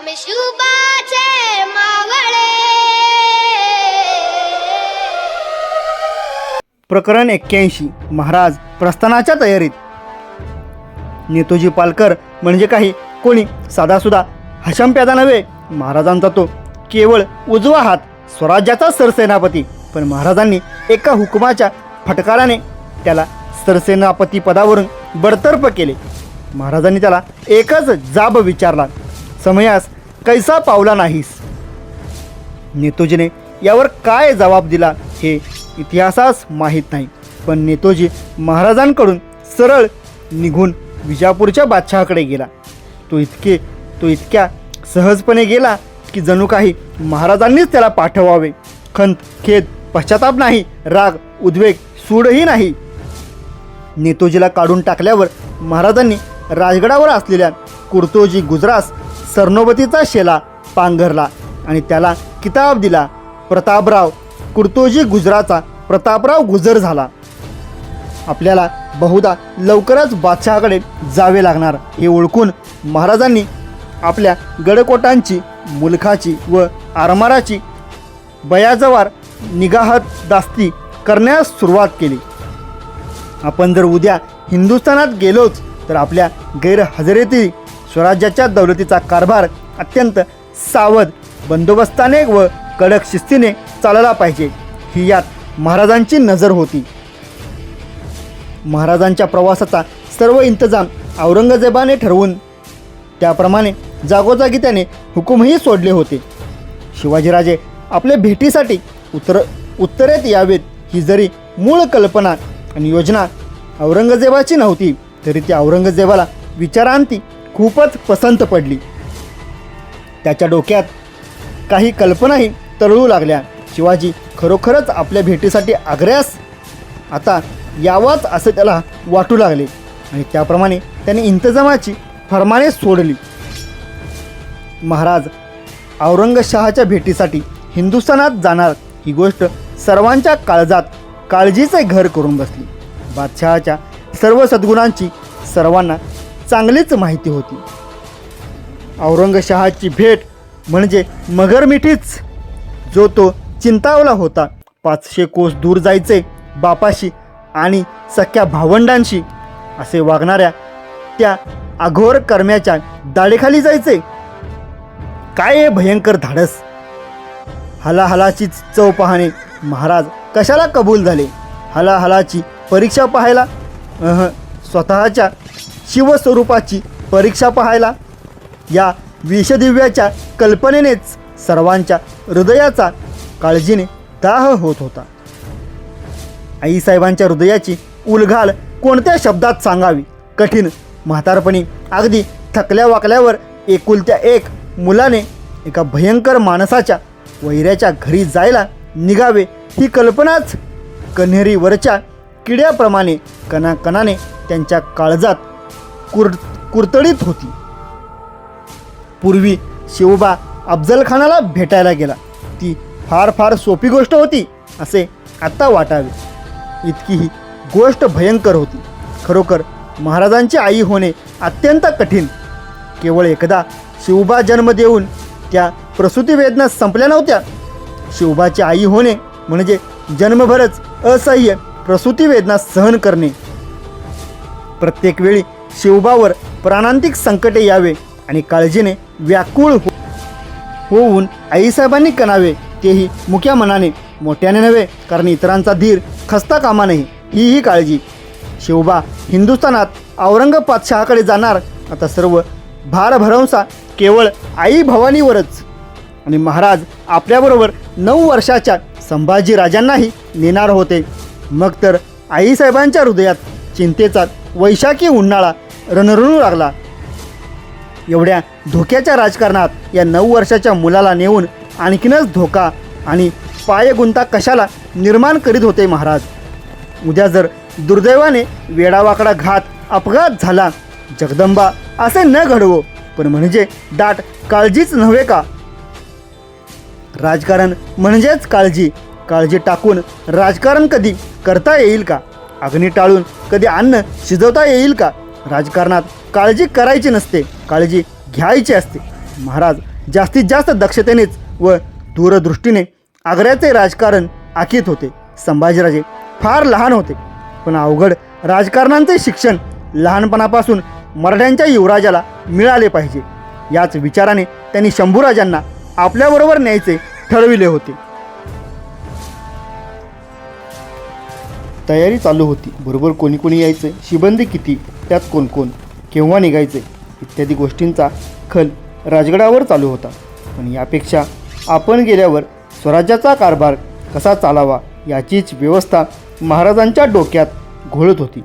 स्वामी शुभाचे मावळे प्रकरण एक्क्याऐंशी. महाराज प्रस्थानाच्या तयारीत. नेतोजी पालकर म्हणजे काही कोणी साधासुद्धा हशम प्यादा नव्हे महाराजांचा तो केवळ उजवा हात स्वराज्याचा सरसेनापती. पण महाराजांनी एका हुकुमाच्या फटकाराने त्याला सरसेनापती पदावरून बडतर्फ केले. महाराजांनी त्याला एकच जाब विचारला. समयास कैसा पावला नाहीस? नेतोजीने यावर काय जबाब दिला हे इतिहासास माहीत नाही. पण नेतोजी महाराजांकडून सरळ निघून विजापूरच्या बादशहाकडे गेला. तो इतके तो इतक्या सहजपणे गेला की जणू काही महाराजांनीच त्याला पाठवावे. खंत खेद पश्चाताप नाही राग उद्वेग सूडही नाही. नेतोजीला काढून टाकल्यावर महाराजांनी राजगडावर असलेल्या कुर्तोजी गुजरास सरनोबतीचा शेला पांघरला आणि त्याला किताब दिला. प्रतापराव कुर्तोजी गुजराचा प्रतापराव गुजर झाला. आपल्याला बहुधा लवकरच बादशहाकडे जावे लागणार हे ओळखून महाराजांनी आपल्या गडकोटांची मुलखाची व आरमाराची बयाजवार निगाहत दास्ती करण्यास सुरुवात केली. आपण जर उद्या हिंदुस्थानात गेलोच तर आपल्या गैरहजेरीतील स्वराज्याच्या दौलतीचा कारभार अत्यंत सावध बंदोबस्ताने व कडक शिस्तीने चालला पाहिजे. ही यात महाराजांची नजर होती. महाराजांच्या प्रवासाचा सर्व इंतजाम औरंगजेबाने ठरवून त्याप्रमाणे जागोजागी त्याने हुकूमही सोडले होते. शिवाजीराजे आपल्या भेटीसाठी उत्तर उत्तरेत यावेत ही जरी मूळ कल्पना आणि योजना औरंगजेबाची नव्हती तरी ती औरंगजेबाला विचारांती खूपच पसंत पडली. त्याच्या डोक्यात काही कल्पनाही तरळू लागल्या. शिवाजी खरोखरच आपल्या भेटीसाठी आग्र्यास आता यावाच असं त्याला वाटू लागले. आणि त्याप्रमाणे त्याने इंतजामाची फरमाने सोडली. महाराज औरंगशहाच्या भेटीसाठी हिंदुस्थानात जाणार ही गोष्ट सर्वांच्या काळजात काळजीचे घर करून बसली. बादशहाच्या सर्व सद्गुणांची सर्वांना चांगलीच माहिती होती. औरंगशहाची भेट म्हणजे मगरमिठीच. जो तो चिंतावला होता पाचशे कोस दूर जायचे बापाशी आणि सख्या भावंडांशी असे वागणाऱ्या त्या अघोर कर्म्याच्या दाढेखाली जायचे. काय हे भयंकर धाडस? हलाहलाची चव पाहणे महाराज कशाला कबूल झाले? हलाहलाची परीक्षा पाहायला? अह स्वतःच्या शिवस्वरूपाची परीक्षा पाहायला. या विषदिव्याच्या कल्पनेनेच सर्वांच्या हृदयाचा काळजीने दाह होत होता. आईसाहेबांच्या हृदयाची उलघाल कोणत्या शब्दात सांगावी? कठीण म्हातारपणी अगदी थकल्या वाकल्यावर एकुलत्या एक मुलाने एका भयंकर माणसाच्या वैऱ्याच्या घरी जायला निघावे ही कल्पनाच कन्हेरीवरच्या किड्याप्रमाणे कणाकणाने त्यांच्या काळजात कुर कुरतडीत होती. पूर्वी शिवबा अफजलखानाला भेटायला गेला. ती फार फार सोपी गोष्ट होती असे आत्ता वाटावे. इतकी ही गोष्ट भयंकर होती. खरोखर महाराजांची आई होणे अत्यंत कठीण. केवळ एकदा शिवबा जन्म देऊन त्या प्रसूती वेदना संपल्या नव्हत्या. शिवबाची आई होणे म्हणजे जन्मभरच असह्य प्रसूती वेदना सहन करणे. प्रत्येक वेळी शिवबावर प्राणांतिक संकटे यावे आणि काळजीने व्याकुळ हो होऊन आईसाहेबांनी कणावे तेही मुख्या मनाने. मोठ्याने नव्हे कारण इतरांचा धीर खस्ता कामा नाही ही ही काळजी. शिवबा हिंदुस्थानात औरंगपादशहाकडे जाणार. आता सर्व भार भरवसा केवळ आई भवानीवरच. आणि महाराज आपल्याबरोबर नऊ वर्षाच्या संभाजी राजांनाही नेणार होते. मग तर आईसाहेबांच्या हृदयात चिंतेचा वैशाखी उन्हाळा रणरणू लागला. एवढ्या धोक्याच्या राजकारणात या नऊ वर्षाच्या मुलाला नेऊन आणखीनच धोका आणि पायगुंता कशाला निर्माण करीत होते महाराज? उद्या जर दुर्दैवाने वेडावाकडा घात अपघात झाला जगदंबा असे न घडवो पण म्हणजे दाट काळजीच नव्हे का? राजकारण म्हणजेच काळजी. काळजी टाकून राजकारण कधी करता येईल का? अग्नी टाळून कधी अन्न शिजवता येईल का? राजकारणात काळजी करायची नसते काळजी घ्यायची असते. महाराज जास्तीत जास्त दक्षतेनेच व दूरदृष्टीने आग्र्याचे राजकारण आखीत होते. संभाजीराजे फार लहान होते. पण अवघड राजकारणांचे शिक्षण लहानपणापासून मराठ्यांच्या युवराजाला मिळाले पाहिजे. याच विचाराने त्यांनी शंभूराजांना आपल्याबरोबर न्यायचे ठरविले होते. तयारी चालू होती. बरोबर कोणी कोणी यायचं? शिबंदी किती? त्यात कोण कोण? केव्हा निघायचे? इत्यादी गोष्टींचा खल राजगडावर चालू होता. पण यापेक्षा आपण गेल्यावर स्वराज्याचा कारभार कसा चालावा याचीच व्यवस्था महाराजांच्या डोक्यात घोळत होती.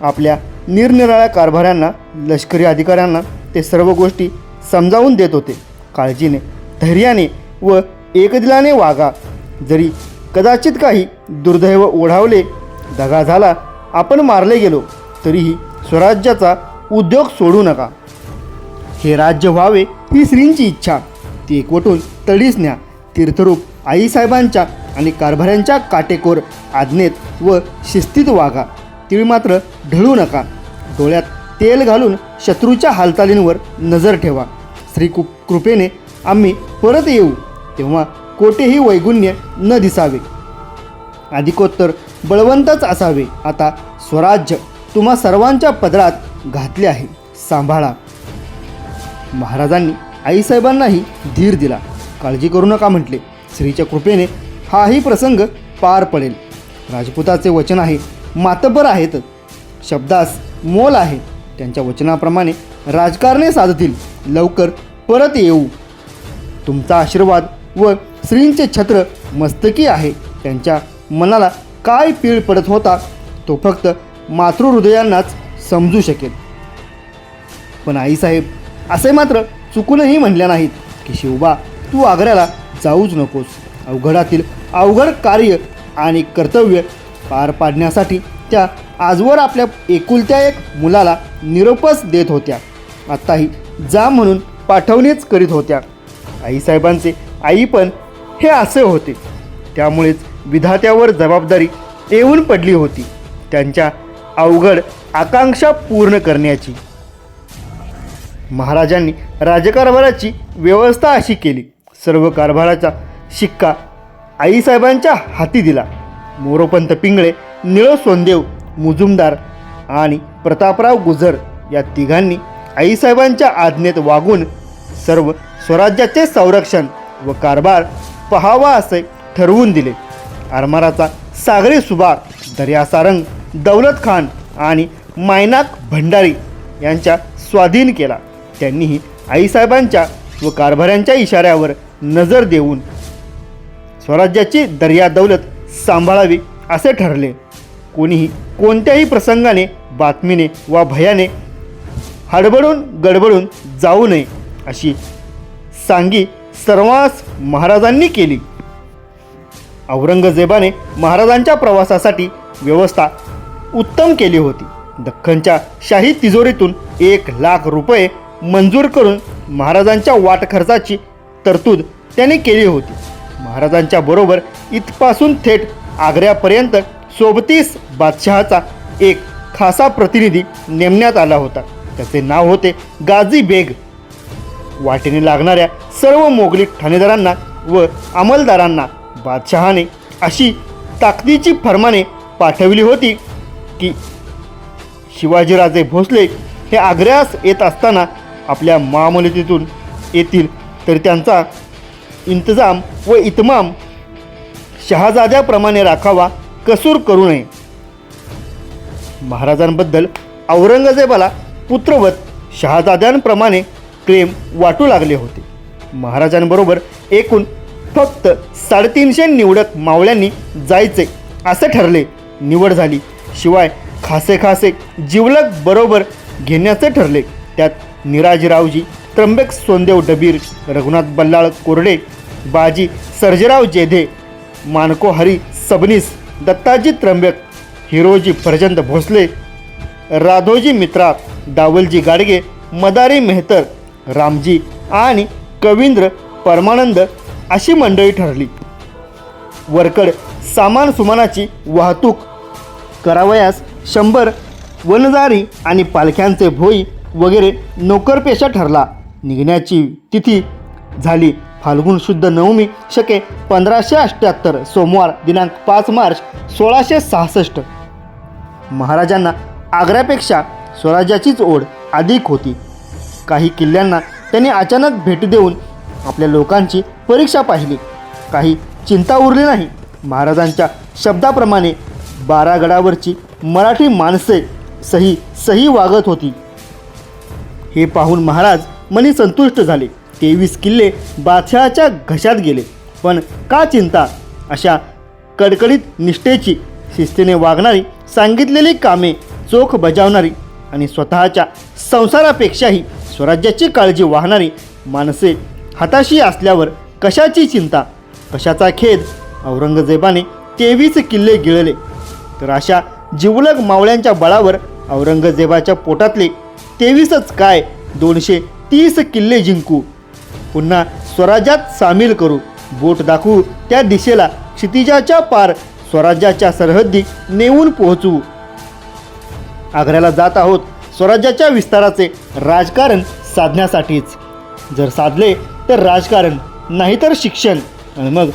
आपल्या निरनिराळ्या कारभाऱ्यांना लष्करी अधिकाऱ्यांना ते सर्व गोष्टी समजावून देत होते. काळजीने धैर्याने व एकदिलाने वागा. जरी कदाचित काही दुर्दैव ओढावले दगा झाला आपण मारले गेलो तरीही स्वराज्याचा उद्योग सोडू नका. हे राज्य व्हावे ही श्रींची इच्छा. ती एकवटून तडीस न्या तीर्थरूप आईसाहेबांच्या आणि कारभाऱ्यांच्या काटेकोर आज्ञेत व शिस्तीत वागा. तीळ मात्र ढळू नका. डोळ्यात तेल घालून शत्रूच्या हालचालींवर नजर ठेवा. श्री कृ कृपेने आम्ही परत येऊ. तेव्हा कोठेही वैगुण्य न दिसावे. अधिकोत्तर बळवंतच असावे. आता स्वराज्य तुम्हा सर्वांच्या पदरात घातले आहे. सांभाळा. महाराजांनी आईसाहेबांनाही धीर दिला. काळजी करू नका म्हटले. श्रीच्या कृपेने हाही प्रसंग पार पडेल. राजपुताचे वचन आहे मातबर आहेत. शब्दास मोल आहे. त्यांच्या वचनाप्रमाणे राजकारणे साधतील. लवकर परत येऊ. तुमचा आशीर्वाद व श्रींचे छत्र मस्तकी आहे. त्यांच्या मनाला काय पीळ पडत होता तो फक्त मातृहृदयांनाच समजू शकेल. पण आईसाहेब असे मात्र चुकूनही म्हणल्या नाहीत की शिवबा तू आग्र्याला जाऊच नकोस. अवघडातील अवघड कार्य आणि कर्तव्य पार पाडण्यासाठी त्या आजवर आपल्या एकुलत्या एक मुलाला निरोपच देत होत्या. आत्ताही जा म्हणून पाठवणेच करीत होत्या. आईसाहेबांचे आई पण हे असे होते. त्यामुळेच विधात्यावर जबाबदारी येऊन पडली होती. त्यांच्या अवघड आकांक्षा पूर्ण करण्याची. महाराजांनी राजकारभाराची व्यवस्था अशी केली. सर्व कारभाराचा शिक्का आईसाहेबांच्या हाती दिला. मोरोपंत पिंगळे निळो सोनदेव मुजुमदार आणि प्रतापराव गुजर या तिघांनी आईसाहेबांच्या आज्ञेत वागून सर्व स्वराज्याचे संरक्षण व कारभार पहावा असे ठरवून दिले. आरमाराचा सागरी सुभाग दर्या सारंग दौलत खान आणि मायनाक भंडारी यांच्या स्वाधीन केला. त्यांनीही आईसाहेबांच्या व कारभाऱ्यांच्या इशाऱ्यावर नजर देऊन स्वराज्याची दर्या दौलत सांभाळावी असे ठरले. कोणीही कोणत्याही प्रसंगाने बातमीने वा भयाने हडबडून गडबडून जाऊ नये अशी सांगी सर्वांस महाराजांनी केली. औरंगजेबाने महाराजांच्या प्रवासासाठी व्यवस्था उत्तम केली होती. दख्खनच्या शाही तिजोरीतून एक लाख रुपये मंजूर करून महाराजांच्या वाटखर्चाची तरतूद त्याने केली होती. महाराजांच्या बरोबर इथपासून थेट आग्र्यापर्यंत सोबतीस बादशहाचा एक खासा प्रतिनिधी नेमण्यात आला होता. त्याचे नाव होते गाझी बेग वाटेने लागणाऱ्या सर्व मोगली ठाणेदारांना व अंमलदारांना बादशहाने अशी ताकदीची फरमाने पाठवली होती की शिवाजीराजे भोसले हे आग्र्यास येत असताना आपल्या मामलतीतून येतील तर त्यांचा इंतजाम व इतमाम शहाजाद्याप्रमाणे राखावा कसूर करू नये. महाराजांबद्दल औरंगजेबाला पुत्रवत शहाजाद्यांप्रमाणे प्रेम वाटू लागले होते. महाराजांबरोबर एकूण फक्त साडेतीनशे निवडक मावळ्यांनी जायचे असे ठरले. निवड झाली. शिवाय खासे खासे जिवलक बरोबर घेण्याचे ठरले. त्यात निराजीरावजी त्र्यंबक सोनदेव डबीर रघुनाथ बल्लाळ कोरडे बाजी सर्जेराव जेधे मानकोहरी सबनीस दत्ताजी त्र्यंबक हिरोजी फरजंद भोसले राधोजी मित्रा दावलजी गाडगे मदारी मेहतर रामजी आणि कवींद्र परमानंद अशी मंडळी ठरली. वरकड सामान सुमानाची वाहतूक करावयास शंभर वनजारी आणि पालख्यांचे भोई वगैरे नोकरपेशा ठरला. निघण्याची तिथी झाली. फाल्गुन शुद्ध नवमी शके पंधराशे अठ्ठ्याहत्तर सोमवार दिनांक पाच मार्च सोळाशे सहासष्ट. महाराजांना आग्र्यापेक्षा स्वराज्याचीच ओढ अधिक होती. काही किल्ल्यांना त्यांनी अचानक भेट देऊन आपल्या लोकांची परीक्षा पाहिली. काही चिंता उरली नाही. महाराजांच्या शब्दाप्रमाणे बारागडावरची मराठी माणसे सही सही वागत होती. हे पाहून महाराज मनी संतुष्ट झाले. तेवीस किल्ले बादशहाच्या घशात गेले. पण का चिंता? अशा कडकडीत निष्ठेची शिस्तीने वागणारी सांगितलेली कामे चोख बजावणारी आणि स्वतःच्या संसारापेक्षाही स्वराज्याची काळजी वाहणारी माणसे हाताशी असल्यावर कशाची चिंता? कशाचा खेद? औरंगजेबाने तेवीस किल्ले गिळले. तर अशा जिवलग मावळ्यांच्या बळावर औरंगजेबाच्या पोटातले तेवीसच काय दोनशे तीस किल्ले जिंकू? पुन्हा स्वराज्यात सामील करू. बोट दाखवू. त्या दिशेला क्षितिजाच्या पार स्वराज्याच्या सरहद्दी नेऊन पोहोचवू आग्र्याला जात आहोत. स्वराज्याच्या विस्ताराचे राजकारण साधण्यासाठीच. जर साधले तर राजकारण नाहीतर शिक्षण. आणि मग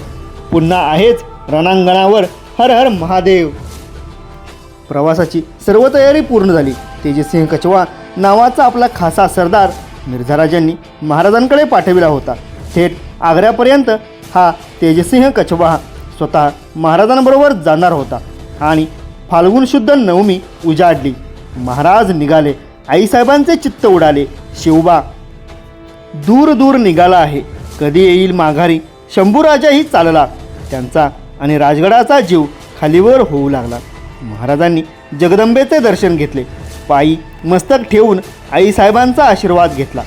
पुन्हा आहेच रणांगणावर हर हर महादेव. प्रवासाची सर्व तयारी पूर्ण झाली. तेजसिंह कचवा नावाचा आपला खासा सरदार मिर्झाराजांनी महाराजांकडे पाठविला होता. थेट आग्र्यापर्यंत हा तेजसिंह कछवा स्वतः महाराजांबरोबर जाणार होता आणि फाल्गुन शुद्ध नवमी उजाडली. महाराज निघाले. आईसाहेबांचे चित्त उडाले. शिवबा दूर दूर निघाला आहे. कधी येईल माघारी? शंभूराजाही चालला. त्यांचा आणि राजगडाचा जीव खालीवर होऊ लागला. महाराजांनी जगदंबेचे दर्शन घेतले. पायी मस्तक ठेवून आईसाहेबांचा आशीर्वाद घेतला.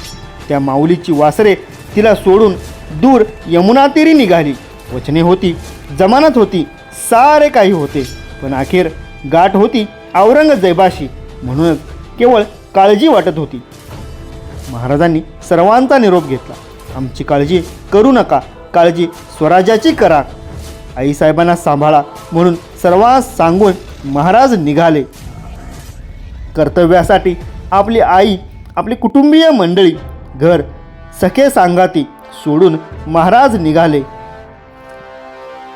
त्या माऊलीची वासरे तिला सोडून दूर यमुनातीरी निघाली. वचने होती जमानत होती सारे काही होते. पण अखेर गाठ होती औरंगजेबाशी. म्हणूनच केवळ काळजी वाटत होती. महाराजांनी सर्वांचा निरोप घेतला. आमची काळजी करू नका. काळजी स्वराज्याची करा. आईसाहेबांना सांभाळा म्हणून सर्वांस सांगून महाराज निघाले. कर्तव्यासाठी आपली आई आपली कुटुंबीय मंडळी घर सखे सांगाती सोडून महाराज निघाले.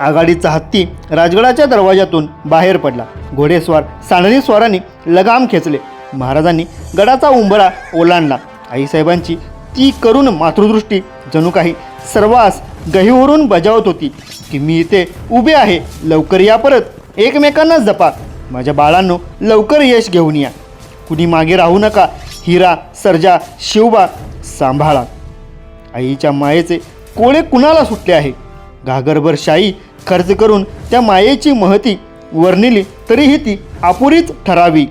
आघाडीचा हत्ती राजगडाच्या दरवाजातून बाहेर पडला. घोडेस्वार सांडणी स्वारांनी लगाम खेचले. महाराजांनी गडाचा उंबरा ओलांडला. आईसाहेबांची ती करून मातृदृष्टी जणू काही सर्वास गहीवरून बजावत होती. की मी इथे उभे आहे लवकर या परत. एकमेकांना जपा. माझ्या बाळांनो लवकर यश घेऊन या. कुणी मागे राहू नका. हिरा सर्जा शिवबा सांभाळा. आईच्या मायेचे कोळे कुणाला सुटले आहे? घागरभर शाई खर्च करून त्या मायेची महती वर्णिली तरीही ती अपुरीच ठरावी.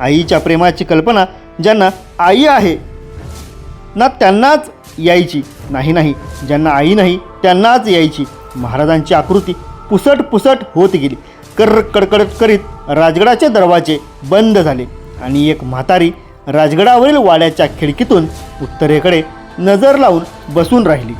आईच्या प्रेमाची कल्पना ज्यांना आई आहे ना त्यांनाच यायची. नाही नाही ज्यांना आई नाही त्यांनाच यायची. महाराजांची आकृती पुसट पुसट होत गेली. कर कडकडत करीत राजगडाचे दरवाजे बंद झाले आणि एक म्हातारी राजगडावरील वाड्याच्या खिडकीतून उत्तरेकडे नजर लावून बसून राहिली.